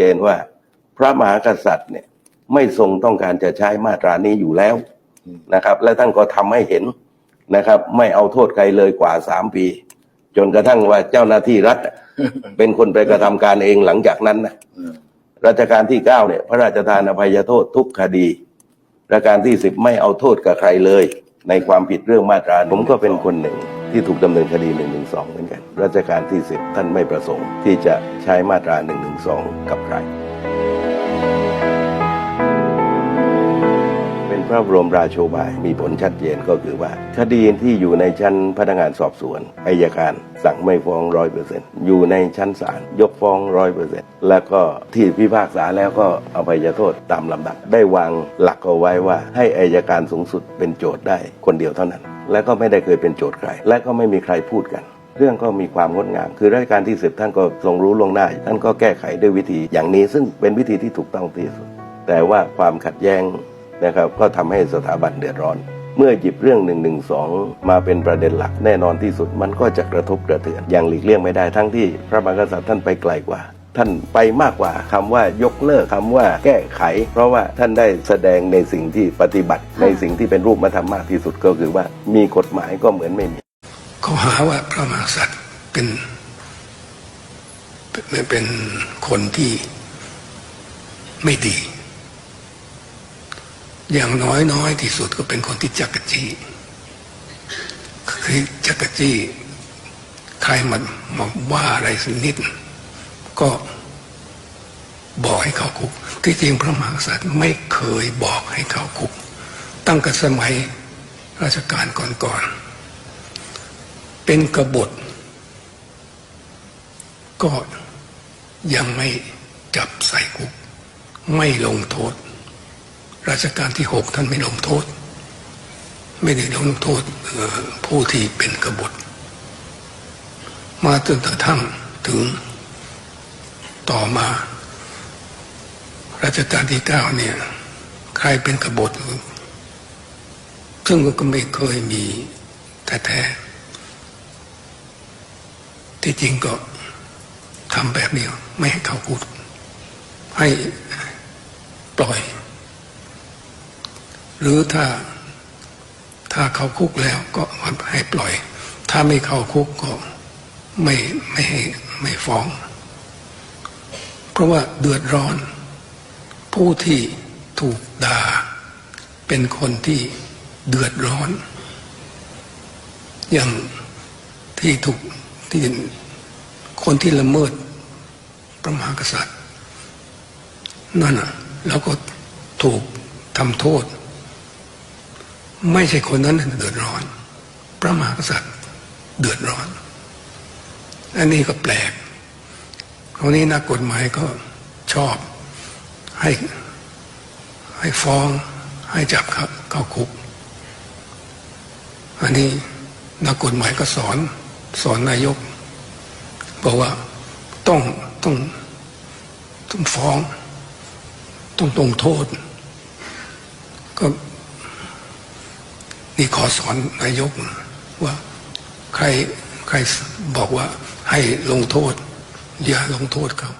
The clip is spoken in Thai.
เจนว่าพระมหากษัตริย์เนี่ยไม่ทรงต้องการจะใช้มาตรานี้อยู่แล้วนะครับ และท่านก็ทำให้เห็นนะครับ ไม่เอาโทษใครเลยกว่าสามปี จนกระทั่งว่าเจ้าหน้าที่รัฐอะเป็นคนไปกระทำการเองหลังจากนั้นนะรัชกาลที่เก้าเนี่ยพระราชทานอภัยโทษทุกคดีรัชกาลที่สิบไม่เอาโทษกับใครเลย ในความผิดเรื่องมาตราผมก็เป็นคนหนึ่ง ที่ถูกดำเนินคดี 112 เหมือนกัน รัชกาลที่สิบท่านไม่ประสงค์ที่จะใช้มาตรา 112 กับใคร พระบรมราโชบายมีผลชัดเจนก็คือว่า คดีที่อยู่ในชั้นพนักงานสอบสวนอายการสั่งไม่ฟ้องร้อยเปอร์เซ็นต์อยู่ในชั้นศาลยกฟ้องร้อยเปอร์เซ็นต์แล้วก็ที่พิพากษาแล้วก็เอาไปโทษตามลำดับ ได้วางหลักเอาไว้ว่า ให้อายการสูงสุดเป็นโจทย์ได้คนเดียวเท่านั้น และก็ไม่ได้เคยเป็นโจทย์ใคร และก็ไม่มีใครพูดกันเรื่องก็มีความงดงาม คือราชการที่สิบท่านก็ทรงรู้ล่วงหน้า ท่านก็แก้ไขด้วยวิธีอย่างนี้ซึ่งเป็นวิธีที่ถูกต้องที่สุด แต่ว่าความขัดแย้ง นะครับก็ทำให้สถาบันเดือดร้อน เมื่อหยิบเรื่อง1นึมาเป็นประเด็นหลักแน่นอนที่สุดมันก็จะกระทบกระเทือนอย่างหลีกเลี่ยงไม่ได้ทั้งที่พระมหากษัตริย์ท่านไปไกลกว่าท่านไปมากกว่าคำว่ายกเลิกคำว่าแก้ไข เพราะว่าท่านได้แสดงในสิ่งที่ปฏิบัติ ในสิ่งที่เป็นรูปธรรมมากที่สุดก็คือว่ามีกฎหมายก็เหมือนไม่มีเขาหาว่าพระมหากษัตริย์เป็นเป็นคนที่ไม่ดี อย่างน้อยน้อยที่สุดก็เป็นคนที่จักรจี้คือจักรจี้ใครมันมาว่าอะไรสักนิด ก็บอกให้เข้าคุก ที่จริงพระมหากษัตริย์ไม่เคยบอกให้เข้าคุก ตั้งแต่สมัยราชการก่อนๆเป็นกบฏ ก็ยังไม่จับใส่คุก ไม่ลงโทษ ราชการที่หกท่านไม่ลงโทษ ไม่ได้ลงโทษผู้ที่เป็นกบฏ มาจนกระทั่งถึงต่อมารัชกาลที่เก้าเนี่ย ใครเป็นกบฏซึ่งก็ไม่เคยมีแท้ๆที่จริงก็ทำแบบนี้ไม่ให้เขาพูดให้ปล่อย หรือถ้าถ้าเขาคุกแล้วก็ให้ปล่อย ถ้าไม่เข้าคุกก็ไม่ไม่ให้ไม่ฟ้อง เพราะว่าเดือดร้อน ผู้ที่ถูกด่า เป็นคนที่เดือดร้อน อย่างที่ถูกที่คนที่ละเมิดพระมหากษัตริย์ นั่นอะ แล้วก็ถูกทำโทษ ไม่ใช่คนนั้นเดือดร้อน พระมหากษัตริย์เดือดร้อน อันนี้ก็แปลกคราวนี้นักกฎหมายก็ชอบให้ให้ฟ้องให้จับเข้าเข้าคุก อันนี้นักกฎหมายก็สอนสอนนายกบอกว่าต้องต้องต้องฟ้อง ต้องตรงโทษ ก็ นี่ขอสอนนายกว่าใครใครบอกว่าให้ลงโทษอย่าลงโทษเขา